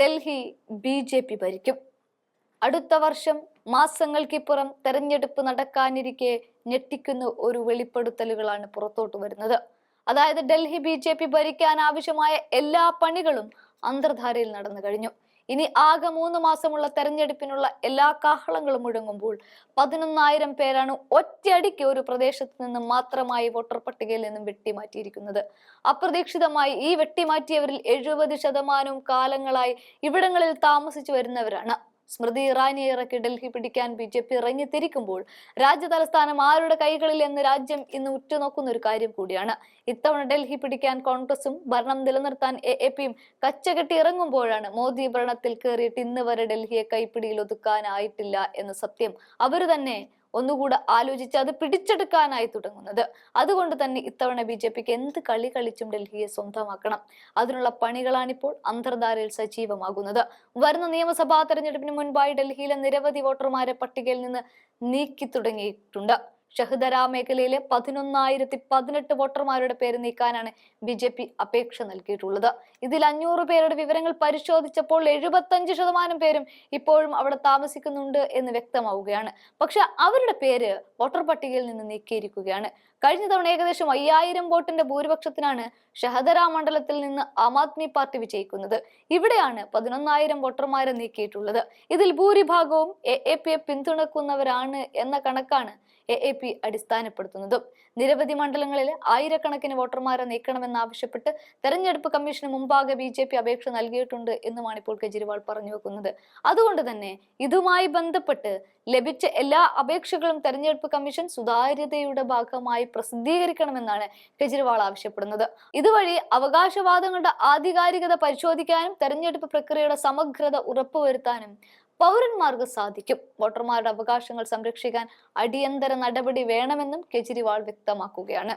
Delhi B J P ഭരിക്കും. അടുത്ത വർഷം മാസങ്ങൾക്കിപ്പുറം തെരഞ്ഞെടുപ്പ് നടക്കാനിരിക്കെ ഞെട്ടിക്കുന്ന ഒരു വെളിപ്പെടുത്തലുകളാണ് പുറത്തോട്ട് വരുന്നത്. അതായത് ഡൽഹി ബി ജെ പി ഭരിക്കാൻ ആവശ്യമായ എല്ലാ പണികളും അന്തർധാരയിൽ നടന്നു കഴിഞ്ഞു. ഇനി ആകെ മൂന്ന് മാസമുള്ള തെരഞ്ഞെടുപ്പിനുള്ള എല്ലാ കാഹളങ്ങളും മുഴങ്ങുമ്പോൾ പതിനൊന്നായിരം പേരാണ് ഒറ്റയടിക്ക് ഒരു പ്രദേശത്ത് നിന്ന് മാത്രമായി വോട്ടർ പട്ടികയിൽ നിന്നും വെട്ടിമാറ്റിയിരിക്കുന്നത്. അപ്രതീക്ഷിതമായി ഈ വെട്ടിമാറ്റിയവരിൽ എഴുപത് ശതമാനവും കാലങ്ങളായി ഇവിടങ്ങളിൽ താമസിച്ചു വരുന്നവരാണ്. സ്മൃതി ഇറാനിയെ ഇറക്കി ഡൽഹി പിടിക്കാൻ ബി ജെ പി ഇറങ്ങിത്തിരിക്കുമ്പോൾ രാജ്യ തലസ്ഥാനം ആരുടെ കൈകളിൽ എന്ന് രാജ്യം ഇന്ന് ഉറ്റുനോക്കുന്ന ഒരു കാര്യം കൂടിയാണ്. ഇത്തവണ ഡൽഹി പിടിക്കാൻ കോൺഗ്രസും ഭരണം നിലനിർത്താൻ എ എ പിയും കച്ചകെട്ടി ഇറങ്ങുമ്പോഴാണ് മോദി ഭരണത്തിൽ കയറിയിട്ട് ഇന്ന് വരെ ഡൽഹിയെ കൈപ്പിടിയിൽ ഒതുക്കാനായിട്ടില്ല എന്ന സത്യം. അവർ തന്നെ ഒന്നുകൂടെ ആലോചിച്ച് അത് പിടിച്ചെടുക്കാനായി തുടങ്ങുന്നത്. അതുകൊണ്ട് തന്നെ ഇത്തവണ ബി ജെ പിക്ക് എന്ത് കളി കളിച്ചും ഡൽഹിയെ സ്വന്തമാക്കണം. അതിനുള്ള പണികളാണിപ്പോൾ അന്തർധാരയിൽ സജീവമാകുന്നത്. വരുന്ന നിയമസഭാ തെരഞ്ഞെടുപ്പിന് മുൻപായി ഡൽഹിയിലെ നിരവധി വോട്ടർമാരെ പട്ടികയിൽ നിന്ന് നീക്കി തുടങ്ങിയിട്ടുണ്ട്. ഷഹദര മേഖലയിലെ പതിനൊന്നായിരത്തി പതിനെട്ട് വോട്ടർമാരുടെ പേര് നീക്കാനാണ് ബി ജെ പി അപേക്ഷ നൽകിയിട്ടുള്ളത്. ഇതിൽ അഞ്ഞൂറ് പേരുടെ വിവരങ്ങൾ പരിശോധിച്ചപ്പോൾ എഴുപത്തഞ്ച് ശതമാനം പേരും ഇപ്പോഴും അവിടെ താമസിക്കുന്നുണ്ട് എന്ന് വ്യക്തമാവുകയാണ്. പക്ഷെ അവരുടെ പേര് വോട്ടർ പട്ടികയിൽ നിന്ന് നീക്കിയിരിക്കുകയാണ്. കഴിഞ്ഞ തവണ ഏകദേശം അയ്യായിരം വോട്ടിന്റെ ഭൂരിപക്ഷത്തിനാണ് ഷഹദര മണ്ഡലത്തിൽ നിന്ന് ആം ആദ്മി പാർട്ടി വിജയിക്കുന്നത്. ഇവിടെയാണ് പതിനൊന്നായിരം വോട്ടർമാരെ നീക്കിയിട്ടുള്ളത്. ഇതിൽ ഭൂരിഭാഗവും എ എ പിയെ പിന്തുണക്കുന്നവരാണ് എന്ന കണക്കാണ് എ എ പി അടിസ്ഥാനപ്പെടുത്തുന്നതും. നിരവധി മണ്ഡലങ്ങളിൽ ആയിരക്കണക്കിന് വോട്ടർമാരെ നീക്കണമെന്നാവശ്യപ്പെട്ട് തെരഞ്ഞെടുപ്പ് കമ്മീഷന് മുമ്പാകെ ബി ജെ പി അപേക്ഷ നൽകിയിട്ടുണ്ട് എന്നുമാണ് ഇപ്പോൾ കെജ്രിവാൾ പറഞ്ഞു വെക്കുന്നത്. അതുകൊണ്ട് തന്നെ ഇതുമായി ബന്ധപ്പെട്ട് ലഭിച്ച എല്ലാ അപേക്ഷകളും തെരഞ്ഞെടുപ്പ് കമ്മീഷൻ സുതാര്യതയുടെ ഭാഗമായി പ്രസിദ്ധീകരിക്കണമെന്നാണ് കെജ്രിവാൾ ആവശ്യപ്പെടുന്നത്. ഇതുവഴി അവകാശവാദങ്ങളുടെ ആധികാരികത പരിശോധിക്കാനും തെരഞ്ഞെടുപ്പ് പ്രക്രിയയുടെ സമഗ്രത ഉറപ്പുവരുത്താനും പൗരന്മാർക്ക് സാധിക്കും. വോട്ടർമാരുടെ അവകാശങ്ങൾ സംരക്ഷിക്കാൻ അടിയന്തര നടപടി വേണമെന്നും കെജ്രിവാൾ വ്യക്തമാക്കുകയാണ്.